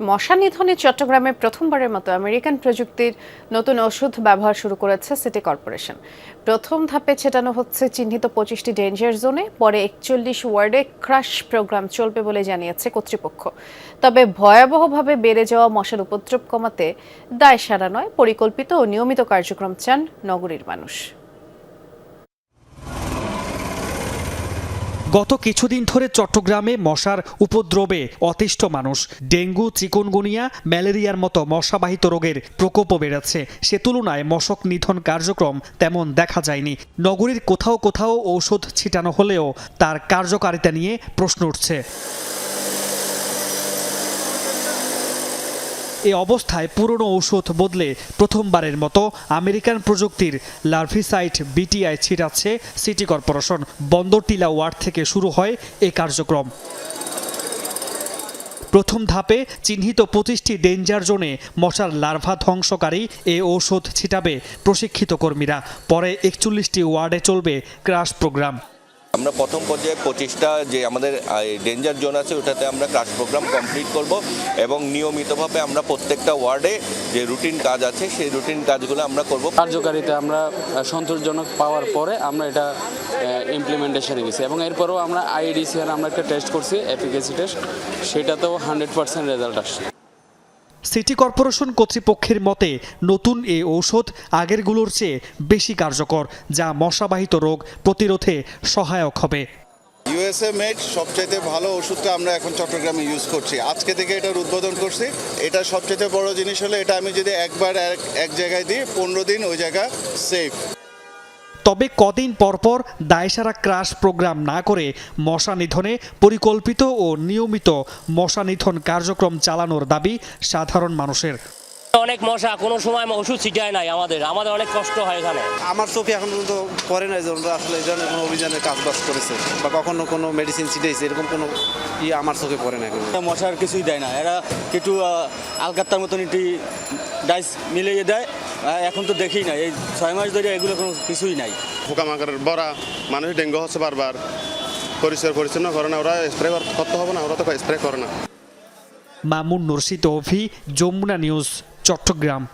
মশা নিধনে চট্টগ্রামে প্রথমবারের মতো আমেরিকান প্রযুক্তির নতুন ওষুধ ব্যবহার শুরু করেছে সিটি কর্পোরেশন। প্রথম ধাপে ছেটানো হচ্ছে চিহ্নিত পঁচিশটি ডেঞ্জার জোনে, পরে একচল্লিশ ওয়ার্ডে ক্রাশ প্রোগ্রাম চলবে বলে জানিয়েছে কর্তৃপক্ষ। তবে ভয়াবহভাবে বেড়ে যাওয়া মশার উপদ্রব কমাতে দায় সারা নয়, পরিকল্পিত ও নিয়মিত কার্যক্রম চান নগরীর মানুষ। গত কিছুদিন ধরে চট্টগ্রামে মশার উপদ্রবে অতিষ্ঠ মানুষ। ডেঙ্গু, চিকুনগুনিয়া, ম্যালেরিয়ার মতো মশাবাহিত রোগের প্রকোপও বেড়েছে। সে তুলনায় মশক নিধন কার্যক্রম তেমন দেখা যায়নি। নগরীর কোথাও কোথাও ঔষধ ছিটানো হলেও তার কার্যকারিতা নিয়ে প্রশ্ন উঠছে। এ অবস্থায় পুরনো ঔষধ বদলে প্রথমবারের মতো আমেরিকান প্রযুক্তির লার্ভিসাইট বিটিআই ছিটাচ্ছে সিটি কর্পোরেশন। বন্দরটিলা ওয়ার্ড থেকে শুরু হয় এ কার্যক্রম। প্রথম ধাপে চিহ্নিত পঁচিশটি ডেঞ্জার জোনে মশার লার্ভা ধ্বংসকারী এ ঔষধ ছিটাবে প্রশিক্ষিত কর্মীরা। পরে একচল্লিশটি ওয়ার্ডে চলবে ক্রাশ প্রোগ্রাম। আমরা প্রথম পর্যায়ে পঁচিশটা যে আমাদের ডেঞ্জার জোন আছে, ওটাতে আমরা ক্লাস প্রোগ্রাম কমপ্লিট করব এবং নিয়মিতভাবে আমরা প্রত্যেকটা ওয়ার্ডে যে রুটিন কাজ আছে, সেই রুটিন কাজগুলো আমরা করব। কার্যকারিতা আমরা সন্তোষজনক পাওয়ার পরে আমরা এটা ইমপ্লিমেন্টেশনে গেছি এবং এরপরেও আমরা আইডিসিআর আমরা একটা টেস্ট করছি এফিকেসি টেস্ট সেটাতেও হান্ড্রেড পার্সেন্ট রেজাল্ট আসছে। সিটি কর্পোরেশন কর্তৃপক্ষের মতে, নতুন এ ঔষধ আগেরগুলোর চেয়ে বেশি কার্যকর, যা মশাবাহিত রোগ প্রতিরোধে সহায়ক হবে। ইউএসএ মেড সবচাইতে ভালো ওষুধটা আমরা এখন চট্টগ্রামে ইউজ করছি। আজকে থেকে এটার উদ্বোধন করছি। এটা সবচাইতে বড় জিনিস হলো, এটা আমি যদি একবার এক এক জায়গায় দিই, পনেরো দিন ওই জায়গা সেফ তবে কদিন পরপর দায়সারা ক্রাশ প্রোগ্রাম না করে মশা নিধনে পরিকল্পিত ও নিয়মিত মশা নিধন কার্যক্রম চালানোর দাবি সাধারণ মানুষের। অনেক মশা কোনো সময় ওষুধ ছিটায় নাই আমাদের। আমাদের অনেক কষ্ট হয় এখানে। আমার চোখে এখন পর্যন্ত পড়ে নাই যে আসলে এই ধরনের কোনো অভিযানের কাজ বাজ করেছে বা কখনো কোনো মেডিসিন ছিটাইছে এরকম কোনো ই আমার চোখে পড়ে না এখন মশার কিছুই দেয় না। এরা একটু আলকাত্তার মতন একটু ডাইস মিলিয়ে দেয়। এখন তো দেখি না এই ছয় মাস ধরে এগুলো কোনো কিছুই নাই। পোকামাকড়ের বড়া মানুষ ডেঙ্গু হচ্ছে বারবার। পরিষ্কার পরিচ্ছন্ন করে না। ওরা স্প্রে করতে হবে না। ওরা তো স্প্রে করে না। মামুন নুরশিদ অভি যমুনা নিউজ। চট্টগ্রাম।